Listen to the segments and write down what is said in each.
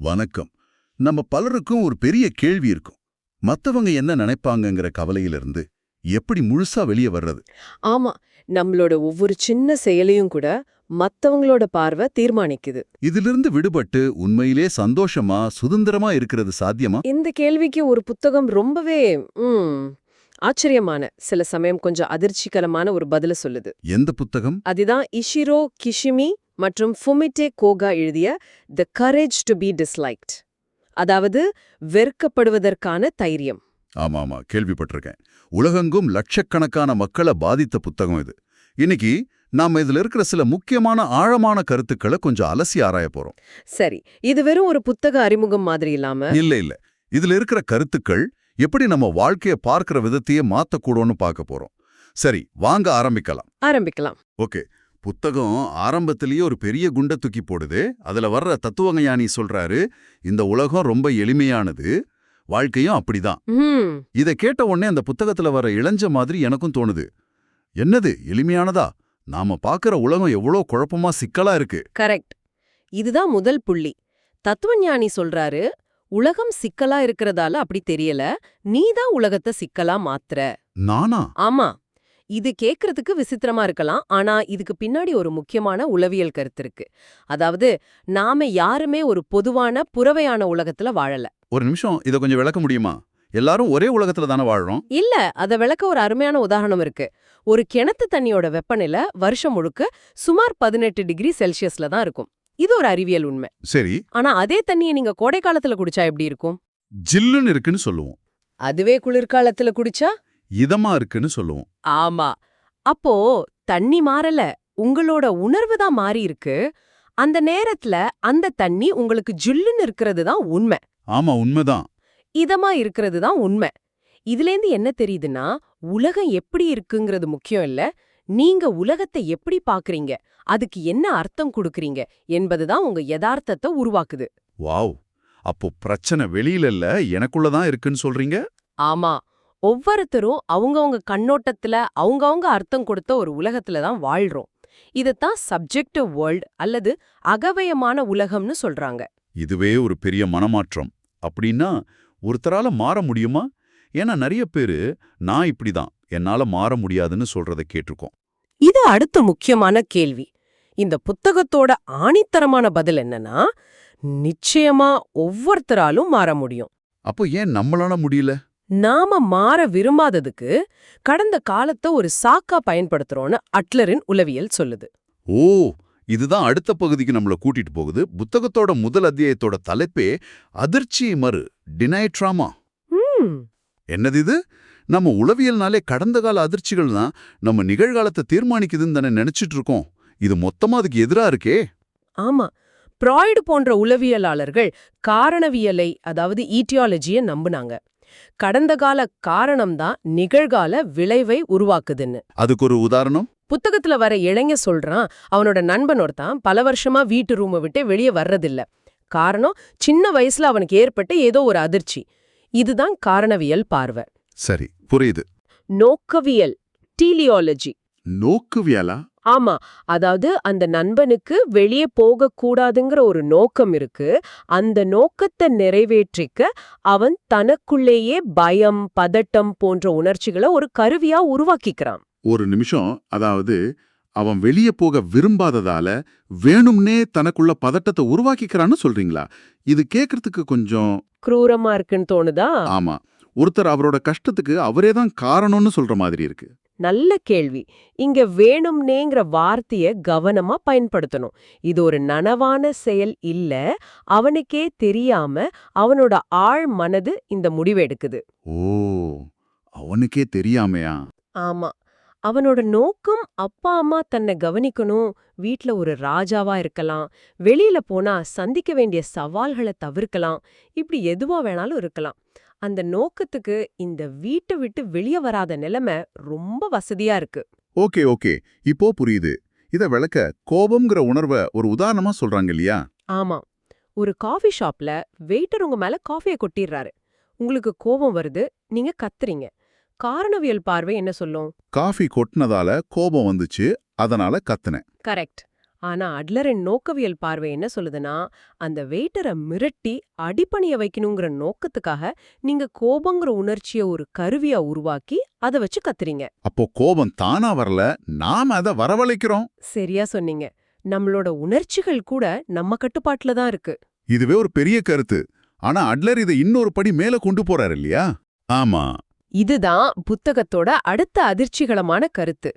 வணக்கம். நம்ம பலருக்கும் ஒரு பெரிய கேள்வி இருக்கும். மத்தவங்க என்ன நினைப்பாங்கங்கிற கவலையிலிருந்து எப்படி முழுசா வெளியே வர்றது? ஆமா நம்மளோட ஒவ்வொரு சின்ன செயலையும் கூட மத்தவங்களோட பார்வை தீர்மானிக்குது. இதிலிருந்து விடுபட்டு உண்மையிலே சந்தோஷமா சுதந்திரமா இருக்கிறது சாத்தியமா? இந்த கேள்விக்கு ஒரு புத்தகம் ரொம்பவே ஆச்சரியமான சில சமயம் கொஞ்சம் அதிர்ச்சிகரமான ஒரு பதில சொல்லுது. எந்த புத்தகம்? அதுதான் இஷிரோ கிஷிமி மற்றும் ஃபுமிட்டே கோகா எழுதிய the courage to be disliked அதாவது வெறுக்கப்படுவதற்கான தைரியம். ஆமா ஆமா கேள்விப்பட்டிருக்கேன். உலகெங்கும் லட்சக்கணக்கான மக்களை பாதித்த புத்தகம் இது. இன்னைக்கு நாம இதுல இருக்கிற சில முக்கியமான ஆழமான கருத்துக்களை கொஞ்சம் அலசி ஆராய போறோம். சரி இது வெறும் ஒரு புத்தக அறிமுகம் மாதிரி இல்லாம இல்ல இல்ல. இதுல இருக்கிற கருத்துக்கள் எப்படி நம்ம வாழ்க்கைய பார்க்கிற விதத்தையே மாத்தக்கூடும்னு பார்க்க போறோம். சரி வாங்க ஆரம்பிக்கலாம். ஆரம்பிக்கலாம். ஓகே. புத்தகம் ஆரம்பத்திலேயே ஒரு பெரிய குண்டை தூக்கி போடுது. அதுல வர்ற தத்துவஞானி சொல்றாரு இந்த உலகம் ரொம்ப எளிமையானது வாழ்க்கையும் அப்படிதான். இத கேட்ட உடனே அந்த புத்தகத்துல வர இளஞ்ச மாதிரி எனக்கும் தோணுது. என்னது எளிமையானதா? நாம பாக்குற உலகம் எவ்வளோ குழப்பமா சிக்கலா இருக்கு. கரெக்ட். இதுதான் முதல் புள்ளி. தத்துவஞானி சொல்றாரு உலகம் சிக்கலா இருக்கறதால அப்படி தெரியல நீதான் உலகத்தை சிக்கலா மாத்துற. நானா? ஆமா. இது கேக்குறதுக்கு விசித்திரமா இருக்கலாம். ஆனா இதுக்கு பின்னாடி ஒரு முக்கியமான உளவியல் கருத்து இருக்கு. அதாவது நாம யாருமே ஒரு பொதுவான புறவையான உலகத்துல வாழல. ஒரு நிமிஷம் இத கொஞ்சம் விளக்க முடியுமா? எல்லாரும் ஒரே உலகத்துல தானே வாழ்றோம்? இல்ல அத விளக்க ஒரு அருமையான உதாரணம் இருக்கு. ஒரு கிணத்து தண்ணியோட வெப்பநிலை வருஷம் முழுக்க சுமார் பதினெட்டு டிகிரி செல்சியஸ்ல தான் இருக்கும். இது ஒரு அறிவியல் உண்மை. சரி. ஆனா அதே தண்ணியை நீங்க கோடை காலத்துல குடிச்சா எப்படி இருக்கும்? ஜில்லுன்னு இருக்குன்னு சொல்லுவோம். அதுவே குளிர்காலத்துல குடிச்சா இதமா இருக்குன்னு சொல்லுவோம். ஆமா. அப்போ தண்ணி மாறல உங்களோட உணர்வு தான் மாறி இருக்கு. அந்த நேரத்துல அந்த தண்ணி உங்களுக்கு ஜுல்லுன்னு இருக்கிறது தான் உண்மை. ஆமா உண்மைதான் இதமா இருக்கிறது தான் உண்மை. இதுலேந்து என்ன தெரியுதுன்னா உலகம் எப்படி இருக்குங்கிறது முக்கியம் இல்ல. நீங்க உலகத்தை எப்படி பாக்குறீங்க? அதுக்கு என்ன அர்த்தம் கொடுக்கறீங்க? என்பதுதான் உங்க யதார்த்தத்தை உருவாக்குது. வாவ்! அப்போ பிரச்சனை வெளியில இல்ல எனக்குள்ளதான் இருக்குன்னு சொல்றீங்க? ஆமா. ஒவ்வொருத்தரும் அவங்கவங்க கண்ணோட்டத்துல அவங்கவங்க அர்த்தம் கொடுத்த ஒரு உலகத்துல தான் வாழ்றோம். இதத்தான் சப்ஜெக்டிவ் வேர்ல்ட் அல்லது அகவயமான உலகம்னு சொல்றாங்க. இதுவே ஒரு பெரிய மனமாற்றம். அப்படின்னா ஒருத்தரால மாற முடியுமா? ஏன்னா நிறைய பேரு நான் இப்படிதான் என்னால மாற முடியாதுன்னு சொல்றத கேட்டிருக்கோம். இது அடுத்த முக்கியமான கேள்வி. இந்த புத்தகத்தோட ஆணித்தரமான பதில் என்னன்னா நிச்சயமா ஒவ்வொருத்தராலும் மாற முடியும். அப்போ ஏன் நம்மளால முடியல? நாம மாற விரும்பாததுக்கு கடந்த காலத்தை ஒரு சாக்கா பயன்படுத்துறோம்னு அட்லரின் உளவியல் சொல்லுது. ஓ இதுதான் அடுத்த பகுதிக்கு நம்மள கூட்டிட்டு போகுது. புத்தகத்தோட முதல் அத்தியாயத்தோட தலைப்பே அதிர்ச்சி மறு டினை ட்ராமா என்னது இது? நம்ம உளவியல்னாலே கடந்த கால அதிர்ச்சிகள் தான் நம்ம நிகழ்காலத்தை தீர்மானிக்குதுன்னு தானே நினைச்சிட்டு இருக்கோம். இது மொத்தமா அதுக்கு எதிரா இருக்கே. ஆமா ப்ராய்டு போன்ற உளவியலாளர்கள் காரணவியலை அதாவது ஈட்டியாலஜிய நம்புனாங்க. கடந்த கால காரணம்தான் நிகழ்கால விளைவை உருவாக்குதுன்னு. அதுக்கு ஒரு உதாரணம்? புத்தகத்துல வர இளைஞ சொல்றான் அவனோட நண்பன் ஒருத்தன் பல வருஷமா வீட்டு ரூமை விட்டு வெளியே வர்றதில்ல. காரணம் சின்ன வயசுல அவனுக்கு ஏற்பட்ட ஏதோ ஒரு அதிர்ச்சி. இதுதான் காரணவியல் பார்வை. சரி புரியுது. நோக்கவியல் டீலியாலஜி நோக்குவியலா? ஆமா அதாவது அந்த நண்பனுக்கு வெளியே போகக்கூடாதுங்கிற ஒரு நோக்கம் இருக்கு. அந்த நோக்கத்தை நிறைவேற்றிக்க அவன் தனக்குள்ளேயே பயம் பதட்டம் போன்ற உணர்ச்சிகளை ஒரு கருவியா உருவாக்கிக்கிறான். ஒரு நிமிஷம் அதாவது அவன் வெளியே போக விரும்பாததால வேணும்னே தனக்குள்ள பதட்டத்தை உருவாக்கிக்கிறான்னு சொல்றீங்களா? இது கேக்குறதுக்கு கொஞ்சம் குரூரமா இருக்குன்னு தோணுதா? ஆமா ஒருத்தர் அவரோட கஷ்டத்துக்கு அவரே தான் காரணம்னு சொல்ற மாதிரி இருக்கு. நல்ல கேள்வி. இங்க வேணும்னேங்கிற வார்த்தைய கவனமா பயன்படுத்தணும். இது ஒரு நனவான செயல் இல்ல அவனுக்கே தெரியாம அவனோட ஆழ் மனது இந்த முடிவெடுக்குது ஓ அவனுக்கே தெரியாமையா? ஆமா. அவனோட நோக்கம் அப்பா அம்மா தன்னை கவனிக்கணும். வீட்ல ஒரு ராஜாவா இருக்கலாம். வெளியில போனா சந்திக்க வேண்டிய சவால்களை தவிர்க்கலாம். இப்படி எதுவா வேணாலும் இருக்கலாம். அந்த நோக்கத்துக்கு இந்த வீட்டை விட்டு வெளியே வராத நிலைமை ரொம்ப வசதியா இருக்கு. Okay okay. இப்போ புரியுது. இத விளக்க கோபம்ங்கிற உணர்வை ஒரு உதாரணமா சொல்றாங்க இல்லையா? ஆமா. ஒரு காஃபி ஷாப்ல வெயிட்டர் உங்க மேல காஃபியை கொட்டிடுறாரு. உங்களுக்கு கோபம் வருது நீங்க கத்துறீங்க. காரணவியல் பார்வை என்ன சொல்லும்? காஃபி கொட்டினதால கோபம் வந்துச்சு அதனால கத்துனேன். கரெக்ட். ஆனா அட்லரின் நோக்கவியல் பார்வை என்ன சொல்லுதுன்னா அந்த வெயிட்டரை மிரட்டி அடிப்பணிய வைக்கணுங்கிற நோக்கத்துக்காக நீங்க கோபங்கிற உணர்ச்சிய ஒரு கருவியா உருவாக்கி அதை வச்சு கத்துறீங்க. அப்போ கோபம் தானா வரல நாம அதை வரவழைக்கிறோம்? சரியா சொன்னீங்க. நம்மளோட உணர்ச்சிகள் கூட நம்ம கட்டுப்பாட்டுல தான் இருக்கு. இதுவே ஒரு பெரிய கருத்து. ஆனா அட்லர் இதை இன்னொரு படி மேல கொண்டு போறாரு இல்லையா? ஆமா. இதுதான் புத்தகத்தோட அடுத்த அதிர்ச்சிகரமான கருத்து.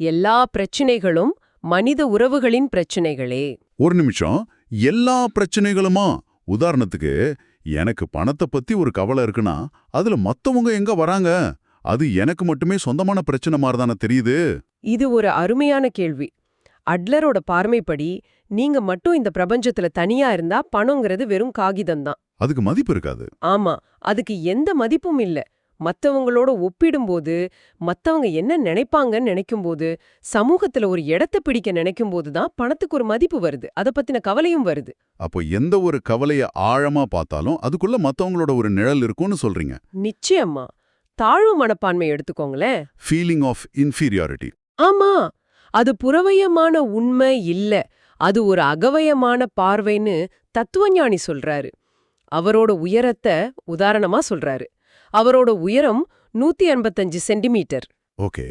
எல்லா பிரச்சினைகளும் மனித உறவுகளின் பிரச்சினைகளே. ஒரு நிமிஷம். எல்லா பிரச்சனைகளுமா? உதாரணத்துக்கு எனக்கு பணத்தை பத்தி ஒரு கவலை இருக்குன்னா அதுல மத்தவங்க எங்க வராங்க? அது எனக்கு மட்டுமே சொந்தமான பிரச்சனை மாதிரி தானே தெரியுது? இது ஒரு அருமையான கேள்வி. அட்லரோட பார்மைப்படி நீங்க மட்டும் இந்த பிரபஞ்சத்துல தனியா இருந்தா பணங்கிறது வெறும் காகிதம்தான். அதுக்கு மதிப்பு இருக்காது. ஆமா அதுக்கு எந்த மதிப்பும் இல்ல. மத்தவங்களோட ஒப்பிடும்போது மத்தவங்க என்ன நினைப்பாங்கன்னு நினைக்கும்போது சமூகத்துல ஒரு இடத்த பிடிக்க நினைக்கும்போது தான் பணத்துக்கு ஒரு மதிப்பு வருது. அத பத்தின கவலையும் வருது. அப்போ எந்த ஒரு கவலைய ஆழமா பார்த்தாலும் அதுக்குள்ள மத்தவங்களோட ஒரு நிழல் இருக்கும்னு சொல்றீங்க. நிச்சயமா. தாழ்வு மனப்பான்மை எடுத்துக்கோங்களேன். ஃபீலிங் ஆஃப் இன்ஃபீரியாரிட்டி ஆமா. அது புறவயமான உண்மை இல்ல. அது ஒரு அகவயமான பார்வைன்னு தத்துவஞானி சொல்றாரு. அவரோட உயரத்தை உதாரணமா சொல்றாரு. அவரோட உயரம் நூத்தி எண்பத்தஞ்சு சென்டிமீட்டர். ஓகே.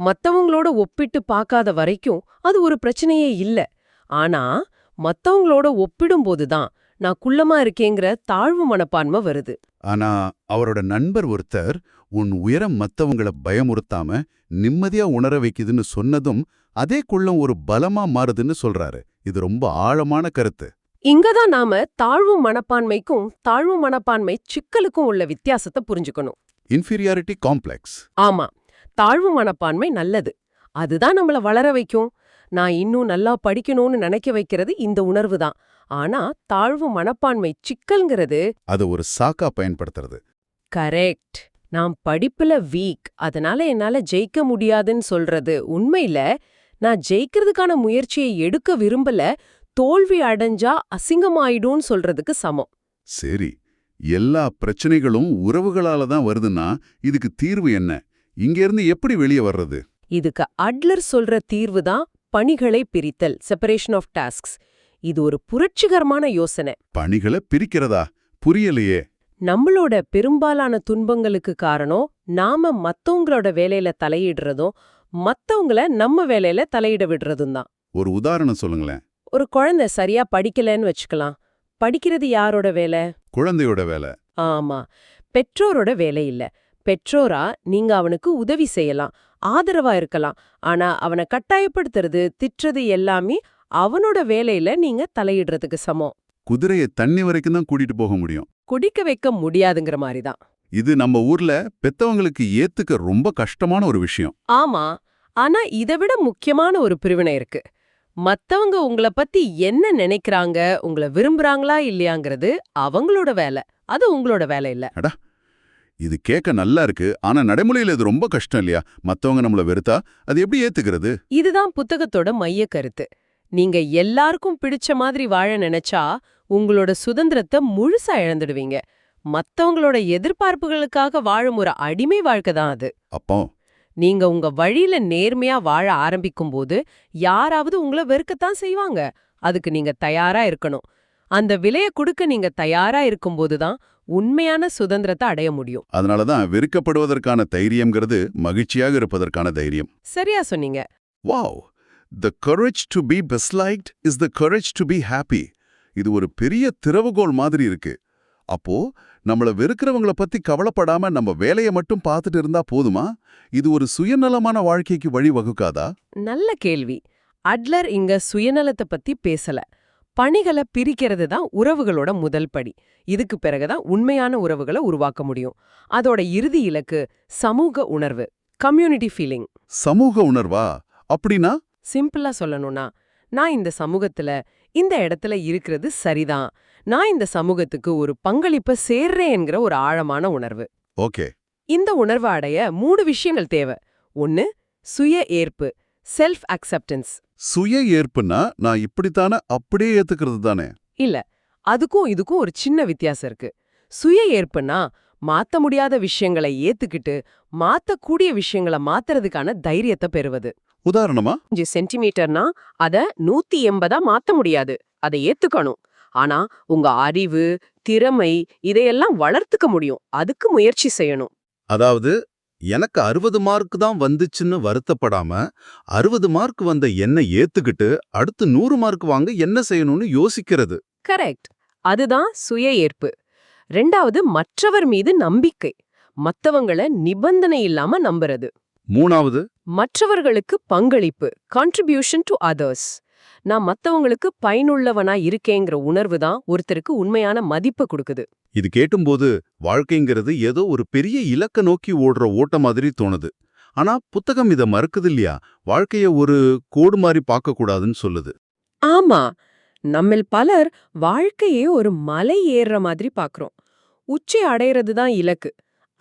மத்தவங்களோட ஒப்பிட்டு பார்க்காத வரைக்கும் அது ஒரு பிரச்சனையே இல்ல. ஆனா மத்தவங்களோட ஒப்பிடும்போது தான் நான் குள்ளமா இருக்கேங்கிற தாழ்வு மனப்பான்மை வருது. ஆனா அவரோட நண்பர் ஒருத்தர் உன் உயரம் மத்தவங்கள பயமுறுத்தாம நிம்மதியா உணர வைக்குதுன்னு சொன்னதும் அதே குள்ளம் ஒரு பலமா மாறுதுன்னு சொல்றாரு. இது ரொம்ப ஆழமான கருத்து. இங்கதான் நாம தாழ்வு மனப்பான்மைக்கும் தாழ்வு மனப்பான்மை சிக்கலுக்கும் உள்ள வித்தியாசத்தை புரிஞ்சுக்கணும். இன்ஃபீரியாரிட்டி காம்ப்ளெக்ஸ் ஆமா. தாழ்வு மனப்பான்மை நல்லது. அதுதான் நம்மள வளர வைக்கும். நான் இன்னும் நல்லா படிக்கணும்னு நினைக்க வைக்கிறது இந்த உணர்வு தான். ஆனா தாழ்வு மனப்பான்மை சிக்கல்ங்கிறது அதை ஒரு சாக்கா பயன்படுத்துறது. கரெக்ட். நான் படிப்புல வீக். அதனால என்னால ஜெயிக்க முடியாதுன்னு சொல்றது. உண்மையில நான் ஜெயிக்கிறதுக்கான முயற்சியை எடுக்க விரும்பல. தோல்வி அடைஞ்சா அசிங்கமாயிடும்னு சொல்றதுக்கு சமம். சரி எல்லா பிரச்சனைகளும் உறவுகளால தான் வருதுன்னா இதுக்கு தீர்வு என்ன? இங்கிருந்து எப்படி வெளியே வர்றது? இதுக்கு அட்லர் சொல்ற தீர்வு தான் பணிகளை பிரித்தல் செப்பரேஷன் ஆஃப் டாஸ்க்ஸ் இது ஒரு புரட்சிகரமான யோசனை. பணிகளை பிரிக்கிறதா? புரியலையே. நம்மளோட பெரும்பாலான துன்பங்களுக்கு காரணம் நாம மத்தவங்களோட வேலையில தலையிடுறதும் மத்தவங்கள நம்ம வேலையில தலையிட விடுறதும் தான். ஒரு உதாரணம் சொல்லுங்களேன். ஒரு குழந்தை சரியா படிக்கலன்னு வச்சுக்கலாம். படிக்கிறது யாரோட வேலை? குழந்தையோட வேலை. ஆமா. பெற்றோரோட வேலை இல்ல. பெற்றோரா நீங்க அவனுக்கு உதவி செய்யலாம். ஆதரவா இருக்கலாம். ஆனா அவனை கட்டாயப்படுத்துறது திட்டுறது எல்லாமே அவனோட வேலையில நீங்க தலையிடுறதுக்கு சமம். குதிரையை தண்ணி வரைக்கும் தான் கூட்டிட்டு போக முடியும். குடிக்க வைக்க முடியாதுங்கிற மாதிரி தான். இது நம்ம ஊர்ல பெத்தவங்களுக்கு ஏத்துக்க ரொம்ப கஷ்டமான ஒரு விஷயம். ஆமா. ஆனா இதை விட முக்கியமான ஒரு பிரிவினை இருக்கு. மத்தவங்க உங்கள பத்தி என்ன நினைக்கிறாங்க உங்கள விரும்புறாங்களா இல்லையாங்கிறது அவங்களோட வேலை. அது உங்களோட வேலை இல்ல. இது கேட்க நல்லா இருக்கு. ஆனா நடைமுறையில இது ரொம்ப கஷ்டம் இல்லையா? மத்தவங்க நம்மள வெறுத்தா அது எப்படி ஏத்துக்கிறது? இதுதான் புத்தகத்தோட மைய கருத்து. நீங்க எல்லாருக்கும் பிடிச்ச மாதிரி வாழ நினைச்சா உங்களோட சுதந்திரத்தை முழுசா இழந்துடுவீங்க. மத்தவங்களோட எதிர்பார்ப்புகளுக்காக வாழும் ஒரு அடிமை வாழ்க்கை தான் அது. அப்போ நீங்க உங்க வழியில நேர்மையா வாழ ஆரம்பிக்கும்போது யாராவது உங்கள வெறுக்கத்தான் செய்வாங்க. அதுக்கு நீங்க தயாரா இருக்கணும். அந்த விலைய கொடுக்க நீங்க தயாரா இருக்கும்போது தான் உண்மையான சுதந்திரத்தை அடைய முடியும். அதனாலதான் வெறுக்கப்படுவதற்கான தைரியம்ங்கிறது மகிழ்ச்சியாக இருப்பதற்கான தைரியம். சரியா சொன்னீங்க. Wow! The courage to be disliked is the courage to be happy இது ஒரு பெரிய திறவுகோல் மாதிரி இருக்கு. அப்போ நம்மள வெறுக்கிறவங்கள பத்தி கவலைப்படாம நம்ம வேலையை மட்டும் பார்த்துட்டு இருந்தா போதுமா? இது ஒரு சுயநலமான வாழ்க்கைக்கு வழி வகுக்காதா? நல்ல கேள்வி. அட்லர் இங்க சுயநலத்தை பத்தி பேசல. பணிகளை பிரிக்கிறது தான் உறவுகளோட முதல் படி. இதுக்கு பிறகுதான் உண்மையான உறவுகளை உருவாக்க முடியும். அதோட இறுதி இலக்கு சமூக உணர்வு. Community feeling. சமூக உணர்வா? அப்படின்னா? சிம்பிளா சொல்லணும்னா நான் இந்த சமூகத்துல இந்த இடத்துல இருக்கிறது சரிதான். நான் இந்த சமூகத்துக்கு ஒரு பங்களிப்பை சேர்றேங்கிற ஒரு ஆழமான உணர்வு. ஓகே. இந்த உணர்வை அடைய மூணு விஷயங்கள் தேவை. ஒன்னு சுய ஏற்பு செல்ஃப் அக்செப்டன்ஸ் சுய ஏற்புன்னா நான் இப்படித்தானே அப்படியே ஏத்துக்கிறது தானே? இல்ல அதுக்கும் இதுக்கும் ஒரு சின்ன வித்தியாசம் இருக்கு. சுய ஏற்புனா மாத்த முடியாத விஷயங்களை ஏத்துக்கிட்டு மாத்தக்கூடிய விஷயங்களை மாத்துறதுக்கான தைரியத்தை பெறுவது. உதாரணமா? அஞ்சு சென்டிமீட்டர்னா அத நூத்தி எண்பதா மாத்த முடியாது. அதை ஏத்துக்கணும். ஆனா உங்க அறிவு திறமை இதையெல்லாம் வளர்த்துக்க முடியும். அதுக்கு முயற்சி செய்யணும். அதாவது எனக்கு அறுபது மார்க் தான் வந்துச்சுன்னு வருத்தப்படாம அறுபது மார்க் வந்த என்ன ஏத்துக்கிட்டு அடுத்து நூறு மார்க் வாங்க என்ன செய்யணும்னு யோசிக்கிறது. கரெக்ட். அதுதான் சுய ஏற்பு. ரெண்டாவது மற்றவர் மீது நம்பிக்கை. மத்தவங்கள நிபந்தனை இல்லாம நம்புறது. மூணாவது மற்றவர்களுக்கு பங்களிப்பு கான்ட்ரிபியூஷன் டு அதர்ஸ் நான் மத்தவங்களுக்கு பயனுள்ளவனா இருக்கேங்கிற உணர்வு தான் ஒருத்தருக்கு உண்மையான மதிப்பை கொடுக்குது. இது கேட்டும்போது வாழ்க்கைங்கிறது ஏதோ ஒரு பெரிய இலக்க நோக்கி ஓடுற ஓட்ட மாதிரி தோணுது. ஆனா புத்தகம் இத மறுக்குது இல்லையா? வாழ்க்கைய ஒரு கோடு மாதிரி பார்க்க கூடாதுன்னு சொல்லுது. ஆமா நம்மில் பலர் வாழ்க்கையே ஒரு மலை ஏறுற மாதிரி பாக்குறோம் உச்சி அடையிறது தான் இலக்கு.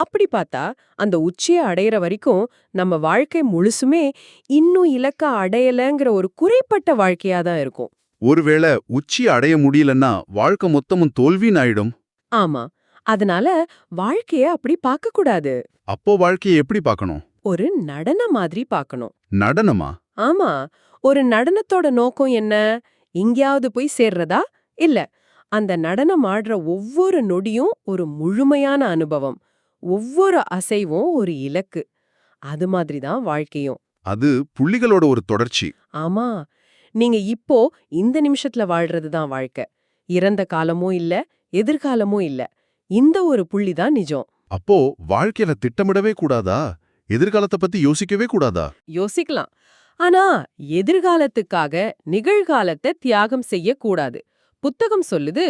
அப்படி பார்த்தா அந்த உச்சியை அடையிற வரைக்கும் நம்ம வாழ்க்கை முழுசுமே இன்னும் இலக்க அடையலங்கிற ஒரு குறைப்பட்ட வாழ்க்கையா தான் இருக்கும். ஒருவேளை உச்சி அடைய முடியலன்னா வாழ்க்கை மொத்தமும் தோல்வின்னு ஆயிடும். ஆமா. அதனால வாழ்க்கைய அப்படி பார்க்க கூடாது. அப்போ வாழ்க்கையை எப்படி பார்க்கணும்? ஒரு நடன மாதிரி பார்க்கணும். நடனமா? ஆமா. ஒரு நடனத்தோட நோக்கம் என்ன? எங்கேயாவது போய் சேர்றதா? இல்ல. அந்த நடனம் ஆடுற ஒவ்வொரு நொடியும் ஒரு முழுமையான அனுபவம். ஒவ்வொரு அசைவும் ஒரு இலக்கு. அது மாதிரி தான் வாழ்க்கையும். அது புள்ளிகளோட ஒரு தொடர்ச்சி. ஆமா. நீங்க இப்போ இந்த நிமிஷத்துல வாழ்றது தான் வாழ்க்கை. இறந்த காலமும் இல்ல எதிர்காலமும் இல்ல. இந்த ஒரு புள்ளி தான் நிஜம். அப்போ வாழ்க்கையில திட்டமிடவே கூடாதா? எதிர்காலத்தை பத்தி யோசிக்கவே கூடாதா? யோசிக்கலாம். ஆனா எதிர்காலத்துக்காக நிகழ்காலத்தை தியாகம் செய்யக்கூடாது. புத்தகம் சொல்லுது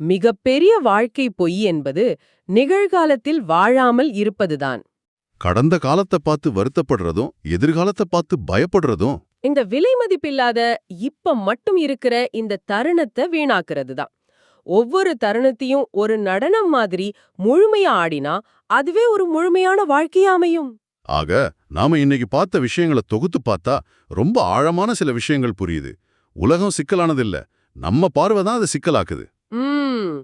மிகப்பெரிய வாழ்க்கை பொய் என்பது நிகழ்காலத்தில் வாழாமல் இருப்பதுதான். கடந்த காலத்தை பார்த்து வருத்தப்படுறதும் எதிர்காலத்தை பார்த்து பயப்படுறதும். இந்த விலை மதிப்பில்லாத இப்ப மட்டும் இருக்கிற இந்த தருணத்தை வீணாக்குறது தான் ஒவ்வொரு தருணத்தையும் ஒரு நடனம் மாதிரி முழுமையா ஆடினா அதுவே ஒரு முழுமையான வாழ்க்கையா அமையும். ஆக நாம இன்னைக்கு பார்த்த விஷயங்களை தொகுத்து பார்த்தா ரொம்ப ஆழமான சில விஷயங்கள் புரியுது. உலகம் சிக்கலானதில்ல. நம்ம பார்வை தான் அதை சிக்கலாக்குது. ம்.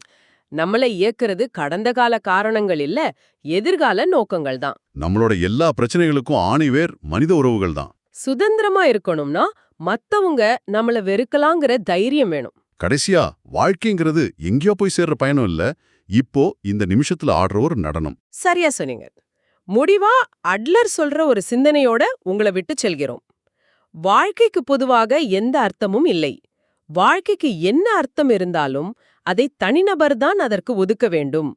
நம்மளை இயக்குறது கடந்த கால காரணங்கள் இல்ல எதிர்கால நோக்கங்கள் தான். நம்மளோட எல்லா பிரச்சனைகளுக்கும் ஆணிவேர் மனித உறவுகள் தான். சுதந்திரமா இருக்கணும்னா மத்தவங்க நம்மள வெறுக்கலாங்கிற தைரியம் வேணும். கடைசியா வாழ்க்கைங்கிறது எங்கேயோ போய் சேர்ற பயணம் இல்ல இப்போ இந்த நிமிஷத்துல ஆடுற ஒரு நடனம். சரியா சொன்னீங்க. முடிவா அட்லர் சொல்ற ஒரு சிந்தனையோட உங்களை விட்டு செல்கிறோம். வாழ்க்கைக்கு பொதுவாக எந்த அர்த்தமும் இல்லை. வாழ்க்கைக்கு என்ன அர்த்தம் இருந்தாலும் அதை தனிநபர் தான் அதற்கு ஒதுக்க வேண்டும்.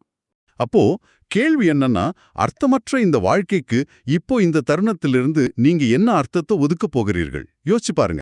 அப்போ கேள்வி என்னன்னா அர்த்தமற்ற இந்த வாழ்க்கைக்கு இப்போ இந்த தருணத்திலிருந்து நீங்க என்ன அர்த்தத்தை ஒதுக்க போகிறீர்கள்? யோசிச்சு பாருங்க.